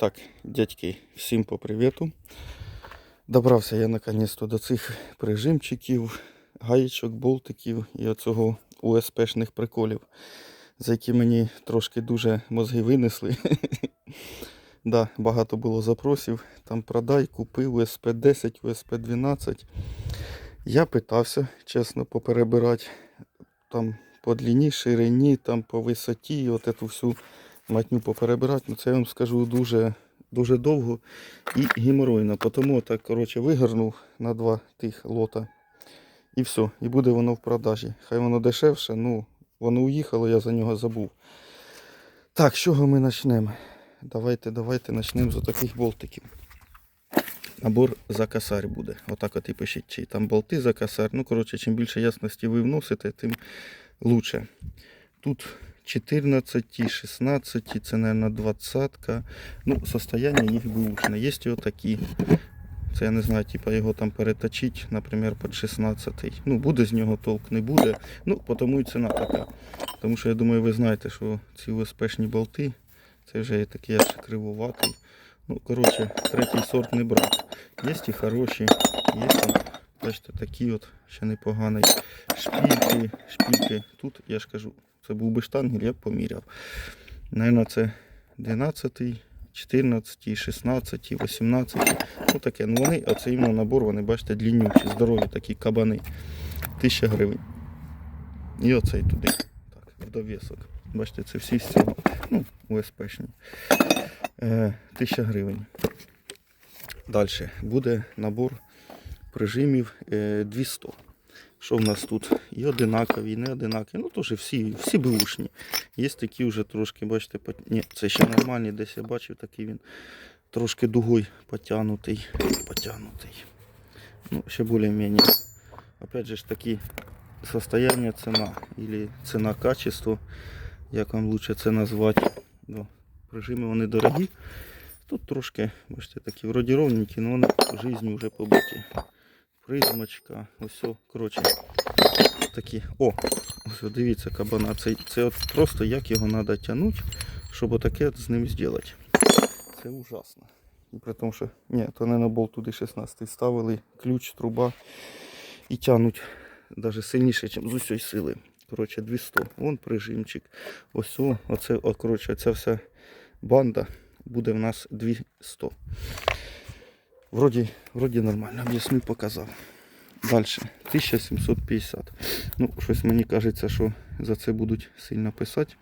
Так, дядьки, всім по привіту. Добрався я наконець-то до цих прижимчиків, гаєчок, болтиків і оцього УСПшних приколів, за які мені трошки дуже мозги винесли. да, багато було запросів. Там продай, купи УСП 10, УСП 12. Я питався, чесно, поперебирати там по длині, ширині, там по висоті, от эту всю матню поперебирати. Ну це я вам скажу дуже, дуже довго і геморойно. Тому так, коротше, вигорнув на два тих лота. І все, і буде воно в продажі. Хай воно дешевше, ну, воно уїхало, я за нього забув. Так, з чого ми почнемо? Давайте, давайте почнемо з таких болтиків. Набор за косарь буде. Отак от і пишіть, чи там болти за косарь. Ну, коротше, чим більше ясності ви вносите, тим лучше. Тут 14, 16, це, мабуть, 20. Ну, состояние їх бушне. Є і отакі. Це я не знаю, типа його там переточить, наприклад, під 16. Ну, буде з нього толк, не буде. Ну, тому і ціна така. Тому що я думаю, ви знаєте, що ці успешні болти, це вже є такий аж кривуватий. Ну, коротше, третій сорт не брав. Є і хороші, є там, бачите, такі от ще непогані. Шпільки, шпільки. Тут, я ж кажу, це був би штангель, я б поміряв. Наверно, це 12, 14, 16, 18. Ну таке. Ну вони, а це іменно набор, вони, бачите, длиннючі, здорові такі кабани. 1000 гривень. І оцей туди. Так, в довісок. Бачите, це всі з цього. Ну, УСПшні. Е, 1000 гривень. Далі буде набор прижимів е, 200. Що в нас тут? І одинакові, і не одинакові. Ну, теж всі, всі бушні. Є такі вже трошки, бачите, пот... Ні, це ще нормальні, десь я бачив, такий він трошки дугой потягнутий. Потягнутий. Ну, ще більш-менш. Опять же ж такі состояние ціна. Или ціна качество. Як вам лучше це назвати. Ну, прижими вони дорогі. Тут трошки, бачите, такі вроді ровненькі, але вони в житті вже побиті. Призмочка, ось, коротше, такі. О, ось дивіться кабана. Це, це от просто як його треба тягнути, щоб отаке от з ним зробити. Це ужасно. І при тому, що ні, то не на болт туди 16 ставили, ключ, труба і тягнуть навіть сильніше, ніж з усієї сили. Коротше, 200. Вон прижимчик. Ось оце, о, коротше, ця вся банда буде в нас 200. Вроді, вроді нормально, об'яснив, показав. Далі, 1750. Ну, щось мені кажеться, що за це будуть сильно писати.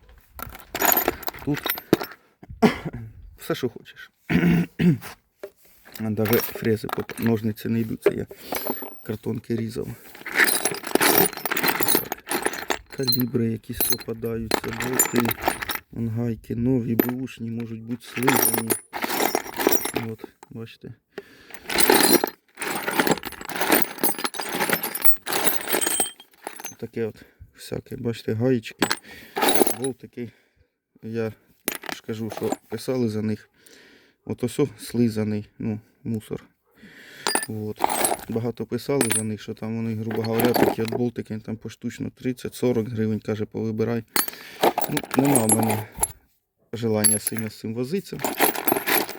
Тут все, що хочеш. Навіть фрези, ножниці не йдуть, це я картонки різав. Калібри якісь попадаються, болти, вон гайки, нові, бушні, можуть бути слизані. От, бачите. Таке от всяке, бачите, гаєчки, болтики. Я ж кажу, що писали за них. От ось слизаний, ну, мусор. От. Багато писали за них, що там вони, грубо говоря, такі от болтики там поштучно 30-40 гривень, каже, повибирай. Ну, нема в мене желання сильно з цим возитися.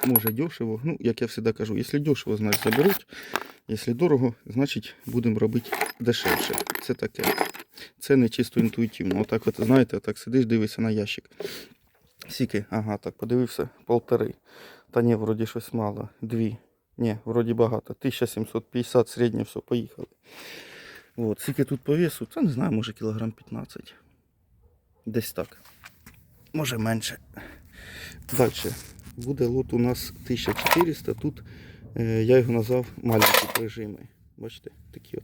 Може дешево. Ну, як я завжди кажу, якщо дешево, значить заберуть. Якщо дорого, значить будемо робити дешевше. Це таке. Це не чисто інтуїтивно. Отак, от, знаєте, отак сидиш, дивишся на ящик. Скільки? Ага, так, подивився, полтори. Та ні, вроді щось мало. Дві. Ні, вроді багато. 1750 середнє все, поїхали. От, скільки тут по весу? Це не знаю, може кілограм 15. Десь так. Може менше. Далі. Буде лот у нас 1400. Тут я його назвав маленькі прижими. Бачите, такі от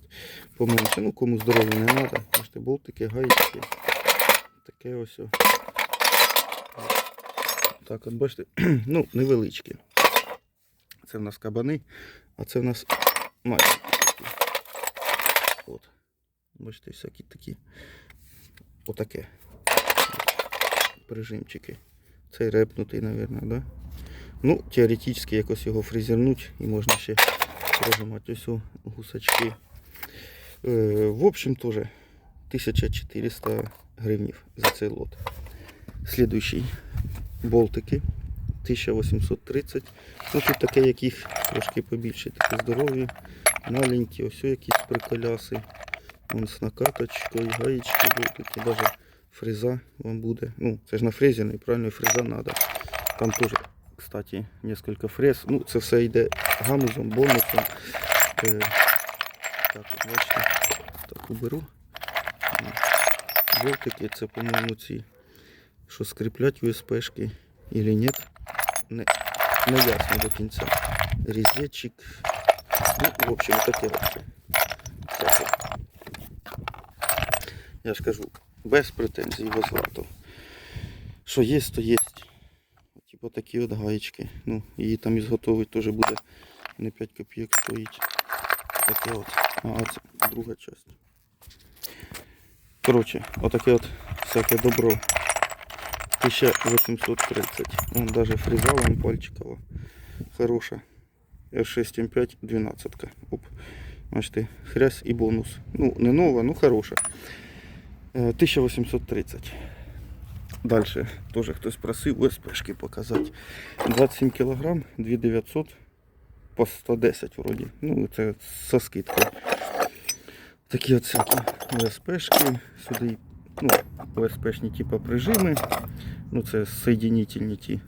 поменше. Ну, кому здоров'я не треба. Бачите, болтики, гаєчки. Таке ось. о. Так, от бачите, ну, невеличкі. Це в нас кабани, а це в нас маленькі. От. Бачите, всякі такі. Отаке. Прижимчики. Цей репнутий, мабуть, да? Ну, теоретично якось його фрезернуть і можна ще прожимати ось гусачки. Е, в общем, теж 1400 гривнів за цей лот. Слідуючий болтики 1830. Ну тут таке, яких трошки побільше, такі здорові, маленькі, ось якісь приколяси. Вон з накаточкою, гаєчки, болтики, навіть фреза вам буде. Ну, це ж на фрезі, правильно фреза треба. Там теж, кстати, несколько фрез. Ну, це все йде гамузом, бонусом. Е, так, от бачите, так уберу. Болтики, це, по-моєму, ці, що скріплять USB-шки или ні. Не, не ясно до кінця. Різетчик. Ну, в общем, таке. Таке. Я ж кажу, без претензій возврату. Що є, то є. Типу такі от гаєчки. Ну, її там ізготовить теж буде не 5 копійок стоїть. Таке от. А, це друга частина. Коротше, отаке от всяке добро. 1830. Вон даже фреза вон пальчикова. Хороша. R6M5 12. Оп. Бачите, хрясь і бонус. Ну, не нова, ну хороша. Е, 1830. Дальше теж хтось просив УСПшки показати. 27 кг, 2900 по 110 вроді. Ну, це со скидкою. Такі от всякі УСПшки. Сюди ну, УСПшні типу прижими. Ну це соєдинительні ті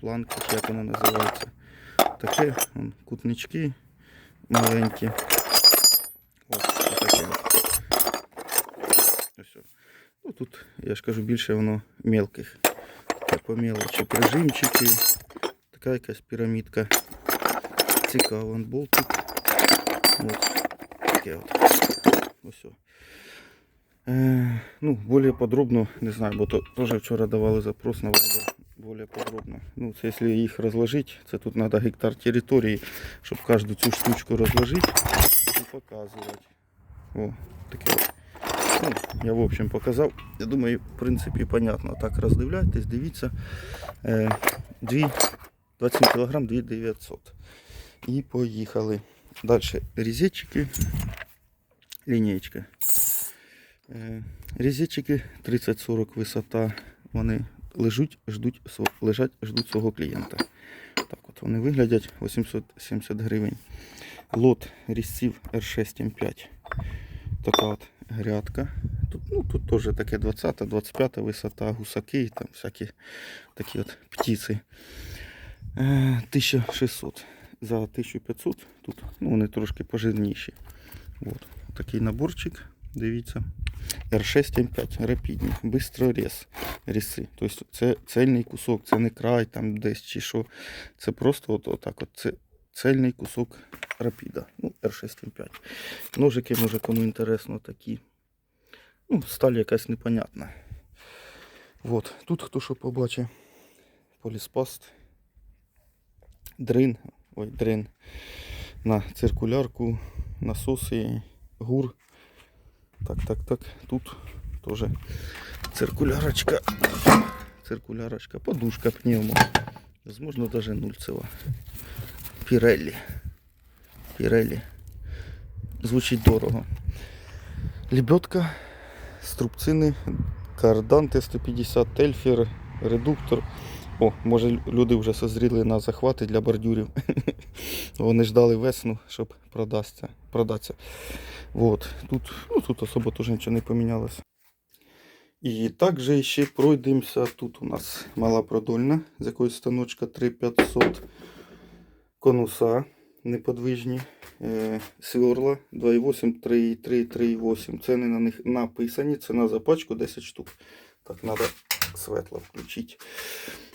планки, як воно називається. Таке, вон, кутнички маленькі. Ось таке. Ось. о. Ну тут, я ж кажу, більше воно мелких. По мелочі прижимчики. Така якась пірамідка. Цікаво, болтик. От. Таке от. Ось. Е, ну, более подробно, не знаю, бо то теж вчора давали запрос на Viber более подробно. Ну, це якщо їх розложити, це тут треба гектар території, щоб кожну цю штучку розложити і показувати. О, таке. от. Ну, я в общем показав. Я думаю, в принципі, понятно. Так роздивляйтесь, дивіться. Е, дві, 27 кг 2900. І поїхали. Далі різетчики. Лінійка. Е, Різетчики 30-40 висота. Вони лежать, ждуть, лежать, ждуть свого клієнта. Так от вони виглядять 870 гривень. Лот різців R6M5. Така от грядка. Тут, ну, тут теж таке 20-25 висота, гусаки, там всякі такі от птиці. Е, 1600 за 1500. Тут ну, вони трошки пожирніші. От. Такий наборчик, дивіться. R6M5, рапідні, бистрорез, ріси. Тобто це цельний кусок, це не край там десь чи що. Це просто от, отак от, це цельний кусок рапіда. Ну, R6M5. Ножики, може, кому інтересно, такі. Ну, сталь якась непонятна. От. Тут хто що побачить. Поліспаст. Дрин. Ой, дрин. На циркулярку, насоси, гур. Так, так, так. Тут теж циркулярочка. Циркулярочка, подушка пневмо. Возможно, даже нульцева. Піреллі. Піреллі. Звучить дорого. Лебедка, струбцини, кардан Т-150, тельфер, редуктор. О, може люди вже созріли на захвати для бордюрів. Вони ждали весну, щоб продасться, продаться. Вот. Тут, ну, тут особо теж нічого не помінялося. І також ще пройдемося. Тут у нас мала продольна, з якоїсь станочка 3500 конуса неподвижні, е, сверла 2,8, 3,3, 3,8. Ціни на них написані. Ціна за пачку 10 штук. Так, треба светло включити.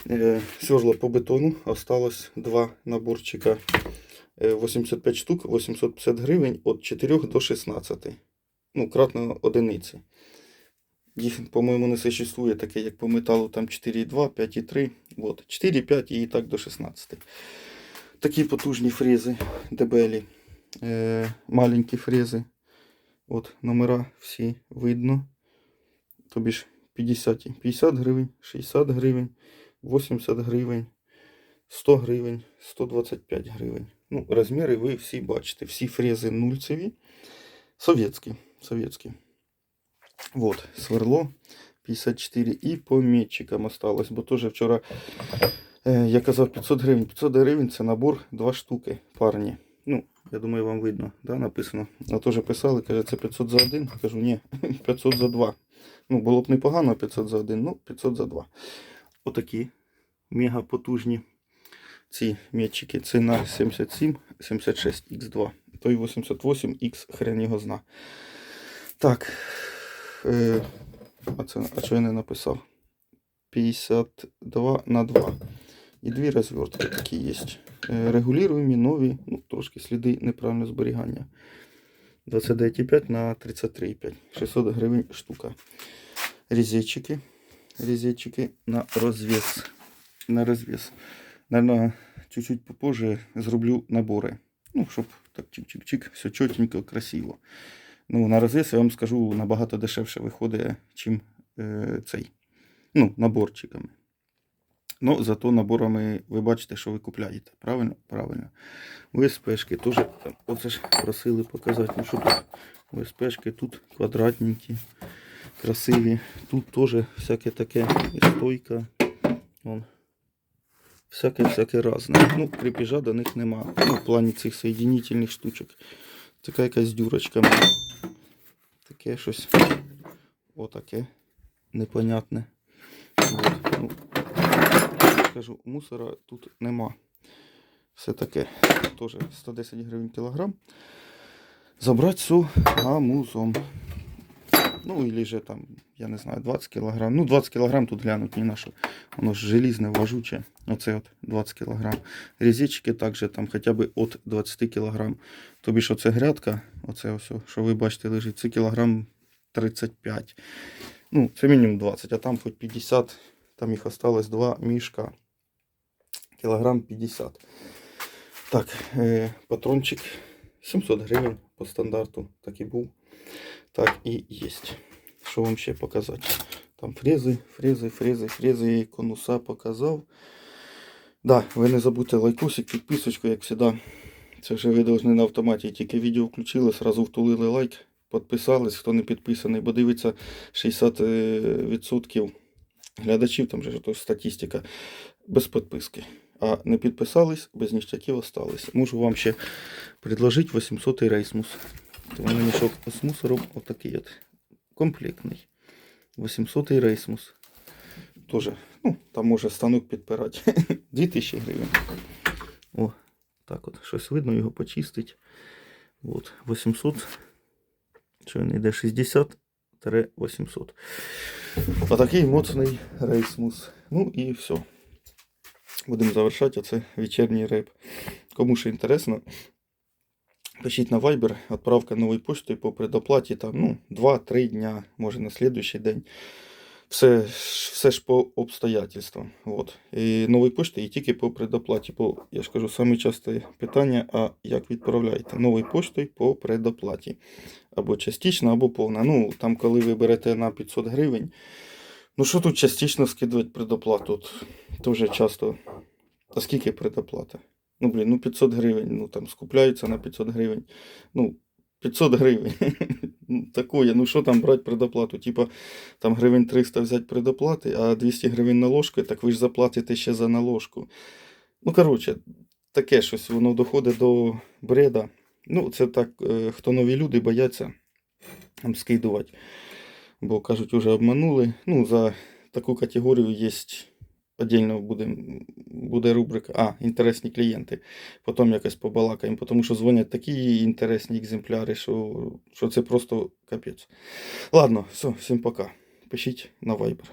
Е, сверла по бетону. Осталось два наборчика. Е, 85 штук, 850 гривень від 4 до 16. Ну, кратно одиниці. Їх, по-моєму, не существує таке, як по металу, там 4,2, 5,3. Вот. 4, 5 і так до 16. Такі потужні фрези дебелі. Е, маленькі фрези. От номера всі видно. Тобі ж 50, 50 гривень, 60 гривень, 80 гривень, 100 гривень, 125 гривень. Ну, розміри ви всі бачите. Всі фрези нульцеві. Совєтські. Совєтські. Вот, сверло 54 і по метчикам осталось, бо теж вчора Я казав 500 гривень. 500 гривень це набор два штуки парні. Ну, я думаю, вам видно, да, написано. А теж писали, каже, це 500 за один. Кажу, ні, 500 за два. Ну, було б непогано 500 за один, ну, 500 за два. Отакі мега потужні ці м'ячики. Це на 77, 76 X2. Той 88 X хрен його зна. Так. Е, а, це, а що я не написав? 52 на 2. І дві розвертки такі є. Е, регулюємо нові, ну, трошки сліди неправильного зберігання. 29,5 на 33,5. 600 гривень штука. Різечики. Різечики на розв'яз. На розв'яз. Наверное, чуть-чуть попозже зроблю набори. Ну, щоб так чик-чик-чик, все чотенько, красиво. Ну, на розв'яз я вам скажу набагато дешевше виходить, чим е, цей. Ну, наборчиками. Ну, зато наборами ви бачите, що ви купляєте. Правильно? Правильно. УСПшки теж оце ж просили показати. Ну що тут? УСПшки тут квадратненькі, красиві. Тут теж всяке таке і стойка. Вон. Всяке, всяке разне. Ну, крепежа до них нема. Ну, в плані цих соєдинительних штучок. Така якась дюрочка. Таке щось. Отаке. Непонятне. Ну, кажу, мусора тут нема. Все таке. Теж 110 гривень кілограм. Забрати су гамузом. Ну, или же там, я не знаю, 20 кілограм. Ну, 20 кілограм тут глянуть на що. Воно ж желізне, важуче. Оце от 20 кілограм. Різички також там хоча б від 20 кілограм. Тобі що це грядка, оце ось, що ви бачите, лежить, це кілограм 35. Ну, це мінімум 20, а там хоч 50. Там їх осталось два мішка. Кілограм 50. Так, е, патрончик 700 гривень по стандарту. Так і був. Так і є. Що вам ще показати? Там фрези, фрези, фрези, фрези, і конуса показав. Да, ви не забудьте лайкосик, підписочку, як завжди. Це вже ви повинні на автоматі. Тільки відео включили, сразу втулили лайк, підписались, хто не підписаний, бо дивиться 60% глядачів, там же статистика, без підписки. А не підписались, без ніштяків остались. Можу вам ще предложити 800 рейсмус. То у мене мішок з мусором отакий от комплектний. 800 рейсмус. Тоже, ну, там може станок підпирати. 2000 гривень. О, так от, щось видно, його почистить. От, 800. Що він йде 60-800. Отакий моцний рейсмус. Ну і все. Будемо завершати оце вечірній реп. Кому ще інтересно, пишіть на Viber, відправка нової почти по предоплаті там, ну, 2-3 дня, може на слідуючий день. Все, все ж по обстоятельствам. От. І нової почти і тільки по предоплаті. Бо я ж кажу, саме часте питання, а як відправляєте? Новою поштою по предоплаті. Або частично, або повна. Ну, там, коли ви берете на 500 гривень. Ну, що тут частично скидувати предоплату? От, Дуже часто. А скільки предоплата? Ну, блін, ну 500 гривень, ну там скупляються на 500 гривень. Ну, 500 гривень. Ну, Такое, ну що там брати предоплату? Типа там гривень 300 взяти предоплати, а 200 гривень наложки, так ви ж заплатите ще за наложку. Ну, коротше, таке щось, воно доходить до бреда. Ну, це так, е, хто нові люди бояться скидувати. Бо кажуть, вже обманули. Ну, за таку категорію є Отдельно буде, буде рубрика. А, інтересні клієнти. Потім якось побалакаємо, тому що дзвонять такі інтересні екземпляри, що, що це просто капець. Ладно, все, всім пока. Пишіть на Viber.